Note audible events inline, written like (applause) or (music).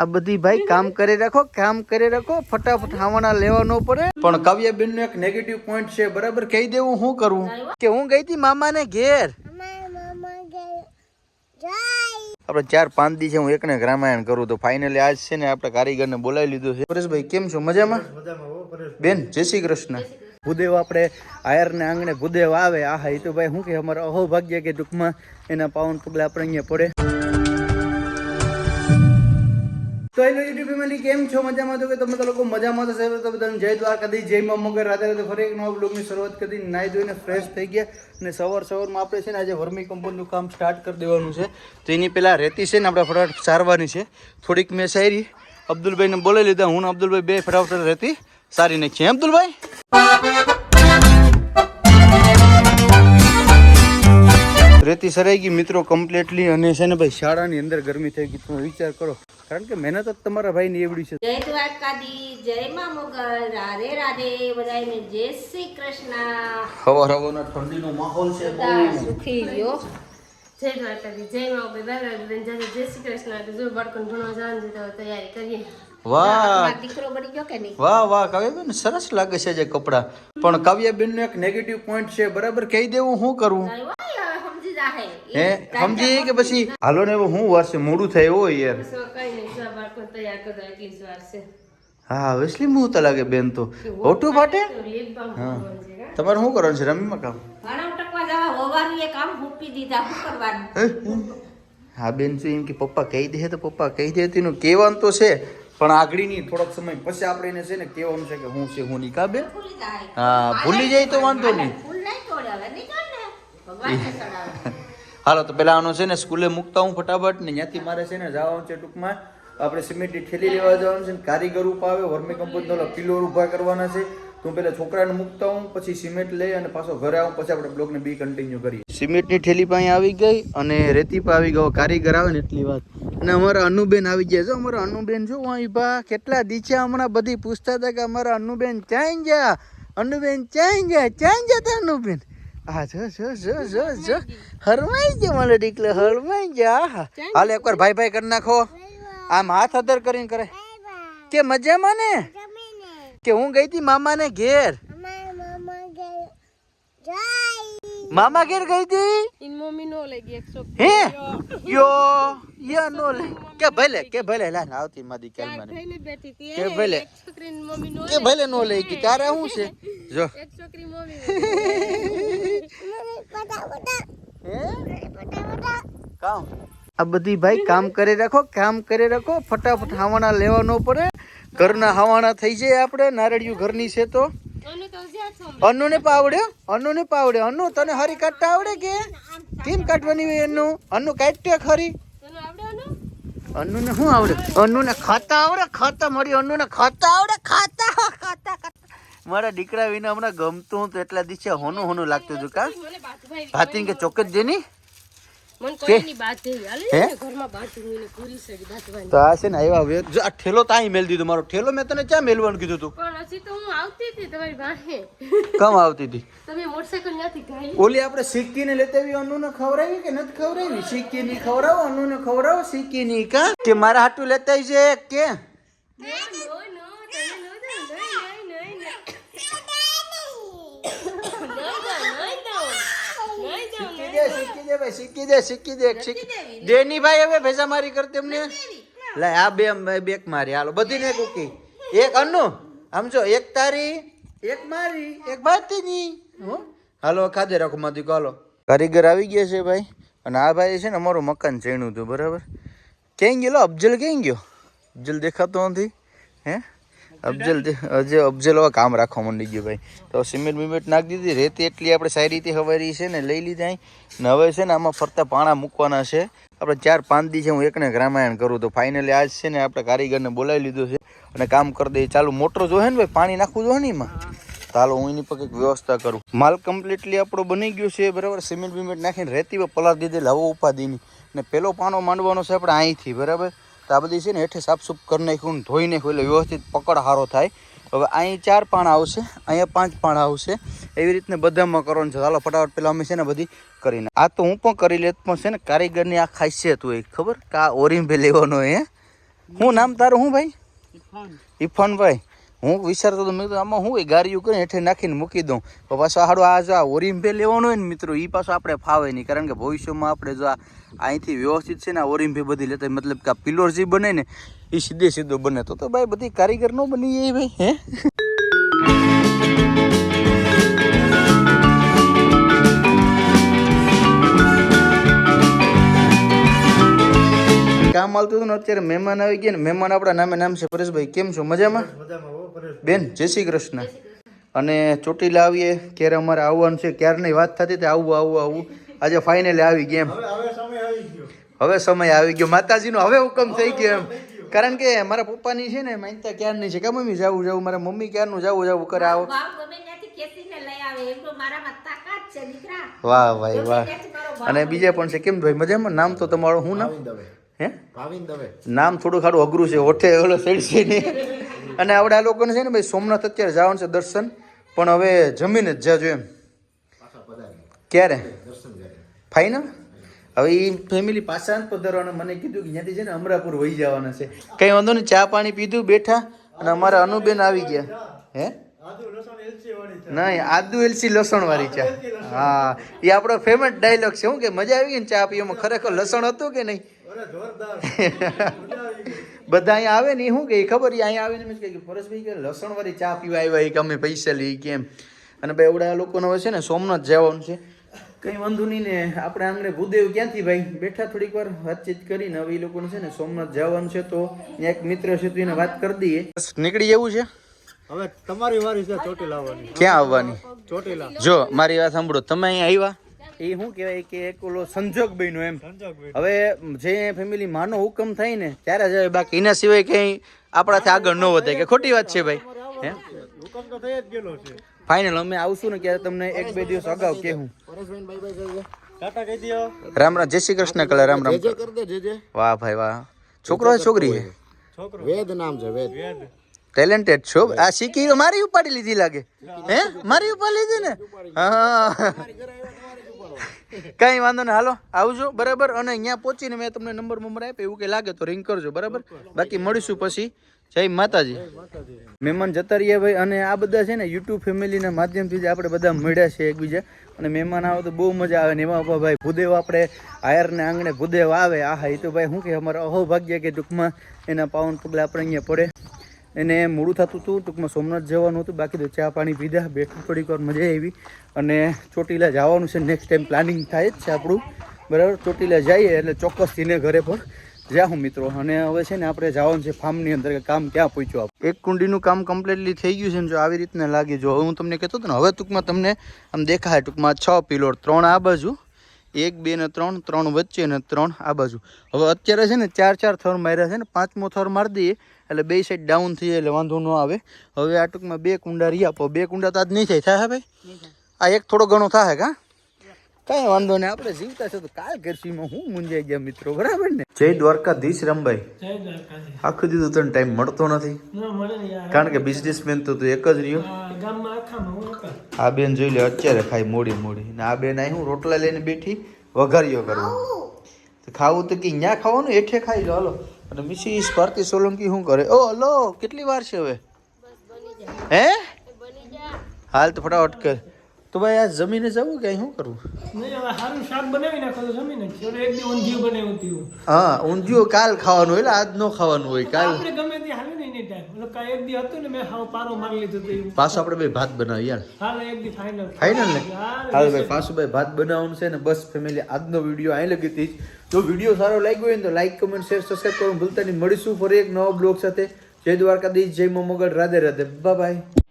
આ બધી ભાઈ કામ કરી રાખો કામ કરી રાખો ફટાફટ હાવાના લેવા ન પડે. પણ કાવ્યાબેન નો એક નેગેટિવ પોઈન્ટ છે બરાબર? કહી દેવું હું કરવું કે હું ગઈ હતી મામાને ઘેર? આપણે ચાર પાંચ દિવસે છે હું એકને એક રામાયણ કરું તો ફાઇનલી આજ છે ને આપણે કારીગરને બોલાવી લીધો છે. પરેશભાઈ કેમ છો? મજામાં? બેન જય શ્રી કૃષ્ણ. ભૂદેવ આપણે આયરને આંગણે ભૂદેવ આવે. આહા એ તો ભાઈ શું કે અમારા અહોભાગ્ય કે ટૂંકમાં એના પાવન પગલા આપણે અહીંયા પડે. તો હેલો યુટ્યુબ ફેમિલી કેમ છો? મજામાં તો કે તમે લોકો મજામાં થશે તો બધાને જય દ્વારકાધીશ, જય મા મગર રાધે રાધે ફરી એક નવા બ્લોગની શરૂઆત કરી. નાહી ધોઈને ફ્રેશ થઈ ગયા અને સવાર સવારમાં આપણે છે ને આજે વર્મી કમ્પાઉન્ડનું કામ સ્ટાર્ટ કરી દેવાનું છે. તો એની પહેલાં રેતી છે ને આપણે ફટાફટ સારવાની છે. થોડીક મેં સારી. અબ્દુલભાઈને બોલાવી લીધા. હું અબ્દુલભાઈ બે ફટાફટ રેતી સારી નાખીએ. અબ્દુલભાઈ? રેતી સરાઈ ગઈ મિત્રો કમ્પ્લીટલી અને છે ને ભાઈ શાળાની અંદર ગરમી થઈ ગઈ તમે વિચાર કરો. કારણ કે મહેનત જ તમારા ભાઈ ની એવડી છે. જય દ્વારકાધીશ જય માં મોગલ રાધે રાધે બધાને જય શ્રી કૃષ્ણ. હવાર હવારના ઠંડીનો માહોલ છે. સુખી રહ્યો. જય દ્વારકાધી જય મા બાપા દાદા બેન જય શ્રી કૃષ્ણ. તો જો બાળકોને ભણવા જવાનું તો તૈયારી કરીએ. વાહ. દીકરો બની ગયો કે નહીં? વાહ વાહ કાવ્યાબેન સરસ લાગે છે જે કપડા. પણ કાવ્યાબેન નો એક નેગેટિવ પોઈન્ટ છે બરાબર? કહી દેવું શું કરવું હે સમજી કે પછી હાલો ને હું વર્ષે મોડું થયું હોય યાર. હા વેસલી મું તો લાગે બેન તો? હોટું ફાટે? કાં? તમારે શું કરવાનું છે રમીમાં કામ? ભાણા ઉટકવા જવા હોવાનું એ કામ મૂકી દીધા શું કરવાનું? હા? બેન શું એમ કે પપ્પા કહી દે તો પપ્પા કહી દે તેનું કહેવાનું તો છે. પણ આગળી નહીં થોડોક સમય પછી આપણે એને છે ને કહેવાનું છે કે હું છે હું જાય હા ભૂલી જાય તો વાંધો નહીં. હાલો, તો પેલા આનો છે ને સ્કૂલે મૂકતા હું ફટાફટ ને ત્યાંથી મારે છે ને જવાનું છે ટૂંકમાં. આપણે સિમેન્ટની ઠેલી લેવા જવાનું છે ને કારીગર ઊભા આવે, વર્મી ઓલા પિલોર ઊભા કરવાના છે. તો પેલા છોકરાને મૂકતા હું, પછી સિમેન્ટ લઈ અને પાછો ઘરે આવું, પછી આપણે બ્લોગને બી કન્ટિન્યુ કરીએ. સિમેન્ટની ઠેલી પાસે આવી ગઈ અને રેતી પર આવી ગયો, કારીગર આવે ને એટલી વાત. અને અમારા અનુબેન આવી ગયા છે. અમારા અનુબેન જો અહીં ભા, કેટલા દીચા હમણાં બધી પૂછતા હતા કે અમારા અનુબેન ચાઈ ગયા? અનુબેન ચાઈ ગયા? ચાઈ ગયા તા અનુબેન? હા જો જો જો જો જો. હરમાઈ ગયા મને દીકલે હરમાઈ ગયા હાલ એકવાર ભાઈ ભાઈ કરી નાખો. આમ હાથ અદર કરીને કરે. કે મજામાં ને? કે હું ગઈ હતી મામાને ઘેર? મામા ઘેર. ગઈ હતી ઇન મમ્મી નો લઈ ગઈ 100 હે? યો યા નો લે કે ભલે કે ભલે લા આવતી માદી કેલ મને થઈને બેઠી હતી કે ભલે. એક મમ્મી નો કે ભલે નો લઈ ગઈ તારે શું છે? જો. એક છોકરી મમ્મી (laughs) કામ. આ બધી ભાઈ કામ કરી રાખો કામ કરી રાખો. ફટાફટ હાવાના લેવા ન પડે. ઘરના હાવાના થઈ જાય આપણે. નારળિયું ઘરની છે તો. અન્નુ ને પાવડ્યો? અન્નુ ને પાવડ્યો. અન્નુ તને હરી કાઢતા આવડે કે? કેમ કાઢવાની હોય અન્નુ અન્નુ કાઢતે ખરી? અન્નુ ને શું આવડે? અન્નુ ને ખાતા આવડે? ખાતા મળી અન્નુ ને ખાતા આવડે? ખાતા ખાતા મારા દીકરા વિના હમણાં ગમતું હતું એટલા દિવસે હોનું હોનું લાગતું હતું કા? ભાતીન કે ચોક્કસ જેની? તો આ છે ને આવ્યા હવે. જો આ ઠેલો તો મેલ દીધો મારો. ઠેલો મેં તને ક્યાં મેલવાનું કીધું તું? કમ આવતી હતી? ઓલી આપણે સિક્કીને લેતા આવી અન્નુને ખવડાવી કે નથી ખવડાવી સિક્કીની ખવડાવો અન્નુને ખવડાવો સિક્કીની કા? કે મારા હાટું લેતા આવી છે કે નો નો નો તમે નો દો નહીં નહીં નહીં નહીં દો નહીં દો દે શીખી દે ભાઈ શીખી દે શીખી દે દેની ભાઈ હવે ભેજા મારી કર તેમને લે આ બે બેક મારી હાલો બધી ને કુકી એક અન્નુ આમ જો એક તારી એક મારી એક ભાતીની હો. હાલો ખાધે રાખો માથી હાલો. કારીગર આવી ગયા છે ભાઈ અને આ ભાઈ છે ને અમારું મકાન ચેણું હતું બરાબર? ક્યાં ગયેલો? અફજલ ક્યાં ગયો? અફજલ દેખાતો નથી હે? અફજલ જે અફજલ હવે કામ રાખવા માંડી ગયો ભાઈ. તો સિમેન્ટ બિમેન્ટ નાખી દીધી, રેતી એટલી આપણે સારી રીતે હવારી છે ને, લઈ લીધા. ને હવે છે ને આમાં ફરતા પાણા મૂકવાના છે. આપણે ચાર પાંચ દી છે હું એકને એક રામાયણ કરું, તો ફાઇનલી આજ છે ને આપણે કારીગરને બોલાવી લીધો છે અને કામ કરી દઈએ. ચાલુ, મોટર જોહે ને ભાઈ, પાણી નાખવું જોઈએ ને એમાં? ચાલો હું એની પર વ્યવસ્થા કરું. માલ કમ્પ્લીટલી આપણો બની ગયો છે, બરાબર? સિમેન્ટ બિમેન્ટ નાખીને રેતી પલાર દીધેલી, હવો ઉપાદીની ને પેલો પાનો માંડવાનો છે આપણે અહીંથી, બરાબર? તો આ બધી છે ને હેઠે સાફસૂફ કરી નાખ્યું ધોઈ નાખ્યું એટલે વ્યવસ્થિત પકડ સારો થાય. હવે અહીં ચાર પાણ આવશે અહીંયા પાંચ પાણ આવશે. એવી રીતને બધામાં કરવાનું છે. ચાલો ફટાફટ પેલા અમે છે ને બધી કરીને આ તો હું પણ કરી લેત પણ છે ને કારીગરની આ ખાસિયત હોય ખબર? કે આ લેવાનો હે? હું? નામ તારું શું ભાઈ? ઇરફાનભાઈ હું વિચારતો હતો, મેં આમાં હું એ ગાડીઓ કરીને હેઠે નાખીને મૂકી દઉં. તો પાછો હાડો આ જો આ ઓરિમ્પે લેવાનો હોય ને મિત્રો એ પાછો આપણે ફાવે નહીં. કારણ કે ભવિષ્યમાં આપણે જો આ અહીંથી વ્યવસ્થિત છે ને આ ઓરિમ્પે બધી લેતા મતલબ કે આ પિલોર જે બને ને એ સીધે સીધો બને. તો તો ભાઈ બધી કારીગર નો બની એ ભાઈ, હે? કામ આવતું હતું ને, અત્યારે મહેમાન આવી ગયા ને, મહેમાન આપણા નામે નામ છે પરેશભાઈ. કેમ છો? મજામાં. બેન જય શ્રી કૃષ્ણ. અને ચોટીલા આવીએ ક્યારે અમારે આવવાનું છે ક્યારની વાત થતી હતી આવું આવું આવું. આજે ફાઇનલી આવી ગયા એમ. હવે સમય આવી ગયો. માતાજીનો હવે હુકમ થઈ ગયો એમ. કારણ કે મારા પપ્પાની છે ને માનતા ક્યારની છે? કે મમ્મી જાવું જાવું મારા મમ્મી ક્યારનું જાવું જાવું કરે આવો. બાપ ગમે ત્યાંથી ખેંચીને લઈ આવે. એટલું મારામાં તાકાત છે દીકરા. વાહ ભાઈ વાહ. અને બીજા પણ છે કેમ ભાઈ મજામાં? નામ તો તમારું શું નામ? હે? નામ થોડું ખાડું અઘરું છે ઓઠે ઓલો સાઈડ છે ને અને આપણે આ લોકોને છે ને ભાઈ સોમનાથ અત્યારે જવાનું છે દર્શન પણ હવે જમીને જ જજો એમ. ક્યારે? ફાઈનલ હવે એ ફેમિલી પાછા પધારવાના. મને કીધું કે ત્યાંથી છે ને અમરાપુર વહી જવાના છે. કંઈ વાંધો નહીં ચા પાણી પીધું બેઠા અને અમારા અનુબેન આવી ગયા. હે? નહીં આદુ એલસી લસણ વાળી ચા હા એ આપણો ફેમસ ડાયલોગ છે. શું કે મજા આવી ગઈ ને ચા પીવામાં? ખરેખર લસણ હતું કે નહીં? (laughs) બધા અહીંયા આવે ને શું કે ખબર એ અહીંયા આવીને એમ જ કહે કે પરેશભાઈ કે લસણ વાળી ચા પીવા આવ્યા એ કે અમે પૈસા લઈ કેમ અને ભાઈ એવડા લોકોને છે ને સોમનાથ જવાનું છે. કંઈ વાંધો નહીં ને આપણે આંગણે ભૂદેવ ક્યાંથી ભાઈ? બેઠા થોડીક વાર વાતચીત કરીને હવે એ લોકોને છે ને સોમનાથ જવાનું છે તો એક મિત્ર છે તો એને વાત કરી દઈએ. નીકળી જવું છે? હવે તમારી વારી છે ચોટીલા આવવાની ક્યાં આવવાની? ચોટીલા. જો મારી વાત સાંભળો. તમે અહીંયા આવ્યા? એ શું કહેવાય કે એક ઓલો સંજોગ બન્યો એમ. હવે જે ફેમિલી માનો હુકમ થાય ને ત્યારે જાય બાકી એના સિવાય કંઈ આપણાથી આગળ ન વધે. કે ખોટી વાત છે ભાઈ. હે? હુકમ તો થઈ જ ગયેલો છે. ફાઇનલ અમે આવશું ને ક્યારે તમને એક બે દિવસ અગાઉ કે પરેશભાઈ બાય બાય કહી ટાટા કહી દો. રામ રામ જય શ્રી કૃષ્ણ કલા રામ રામ. જે કર દે જે જે. વાહ ભાઈ વાહ. છોકરો છે છોકરી છે? વેદ નામ છે વેદ. ટેલેન્ટેડ છો? આ શીખી મારી ઉપાડી લીધી લાગે. હે? મારી ઉપાડી લીધી ને? હા. કઈ વાંધો નહીં. હાલો, આવજો, બરાબર? અને અહીંયા પહોંચીને મેં તમને નંબર નંબર આપ્યો, એવું કે લાગે તો રિંગ કરજો, બરાબર? બાકી મળીશું પછી. જય માતાજી. મહેમાન જતા રહ્યા ભાઈ, અને આ બધા છે ને યુટ્યુબ ફેમિલીના માધ્યમથી જ આપણે બધા મળ્યા છે એકબીજા. અને મહેમાન આવે તો બહુ મજા આવે ને એમાં ભાઈ ભૂદેવ આપણે આયરને આંગણે ભૂદેવ આવે. હા એ તો ભાઈ શું કે અમારા અહોભાગ્ય કે ટૂંકમાં એના પાવન પગલા આપણે અહીંયા પડે. એને મોડું થતું હતું, ટૂંકમાં સોમનાથ જવાનું હતું, બાકી તો ચા પાણી પીધા, બેઠું થોડીક વાર મજા આવી. અને ચોટીલા જવાનું છે નેક્સ્ટ ટાઈમ પ્લાનિંગ થાય જ છે આપણું. બરાબર? ચોટીલા જઈએ એટલે ચોક્કસ થઈને ઘરે પણ જાઉં મિત્રો. અને હવે છે ને આપણે જવાનું છે ફાર્મની અંદર, કે કામ ક્યાં પૂછ્યું આપણે એક કુંડીનું કામ કમ્પ્લીટલી થઈ ગયું છે ને જો આવી રીતના લાગે. જો હું તમને કહેતો હતો ને, હવે ટૂંકમાં તમને આમ દેખાય ટૂંકમાં છ પિલોર ત્રણ આ બાજુ, એક, બે ને ત્રણ ત્રણ વચ્ચે ને ત્રણ આ બાજુ. હવે અત્યારે છે ને ચાર ચાર થર માર્યા છે ને, પાંચમો થર મારી દઈએ. એટલે બે સાઈડ ડાઉન થઈ જાય એટલે વાંધો ન આવે. હવે આ ટૂંકમાં બે કુંડા રહ્યા. પણ બે કુંડા તો આજ નહીં થાય. થાય ભાઈ? આ એક થોડો ઘણો થાય કા? કાંઈ વાંધો નહીં. આપણે જીવતા છે તો કાલ કરશીમાં હું મુંજાઈ ગયા મિત્રો? બરાબર ને? જય દ્વારકાધીશ રમભાઈ. આખું દીધું તને ટાઈમ મળતો નથી. કારણ કે બિઝનેસમેન તો તું એક જ રહ્યો. આ બેન જોઈ લે અત્યારે ખાઈ મોડી મોડી. ને આ બેન અહીં હું રોટલા લઈને બેઠી વઘારીઓ કરવા. ખાવું તો કે ન્યા ખાવાનું? એઠે ખાઈ લો હાલો. અને મિસિસ ભારતી સોલંકી શું કરે? ઓ હલો કેટલી વાર છે હવે? હે? હાલ તો ફટાફટ કર. તો ભાઈ આ જમીને જવું કે શું કરવું? બનાવી હા ઊંધિયું કાલ ખાવાનું એટલે આજ નો ખાવાનું હોય કાલ. પાછું આપણે ભાઈ ભાત બનાવીએ યાર ફાઇનલ ને? હાલ ભાઈ પાછું ભાઈ ભાત બનાવવાનું છે ને બસ ફેમિલી આજનો વીડિયો અહીં લગી હતી જો વીડિયો સારો લાગ્યો હોય તો લાઈક કમેન્ટ શેર સબસ્ક્રાઈબ કરવાનું ભૂલતા નહીં. મળીશું ફરી એક નવા બ્લોગ સાથે. જય દ્વારકાધીશ, જય મોમગઢ રાધે રાધે. Bye bye